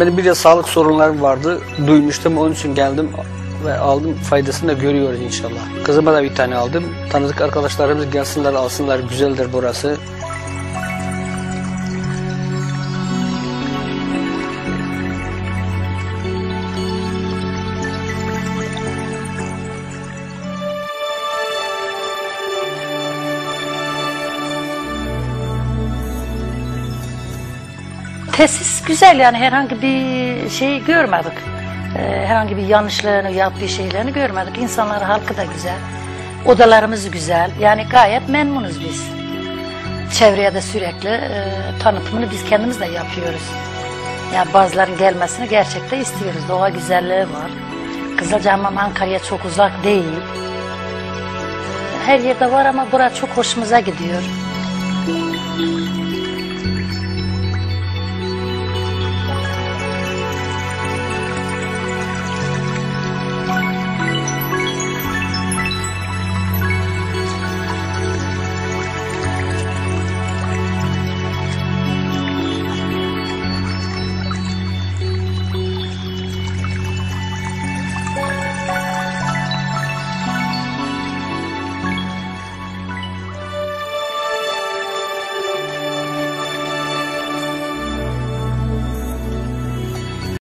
Benim bir de sağlık sorunlarım vardı. Duymuştum onun için geldim ve aldım faydasını da görüyoruz inşallah. Kızıma da bir tane aldım. Tanıdık arkadaşlarımız gelsinler alsınlar güzeldir burası. Tesis güzel yani herhangi bir şey görmedik. Ee, herhangi bir yanlışlarını yaptığı şeylerini görmedik. İnsanları halkı da güzel. Odalarımız güzel. Yani gayet memnunuz biz. Çevreye de sürekli e, tanıtımını biz kendimiz de yapıyoruz. Yani bazıların gelmesini gerçekten istiyoruz. Doğa güzelliği var. Kızılcahamam Ankara'ya çok uzak değil. Her yerde var ama bura çok hoşumuza gidiyor.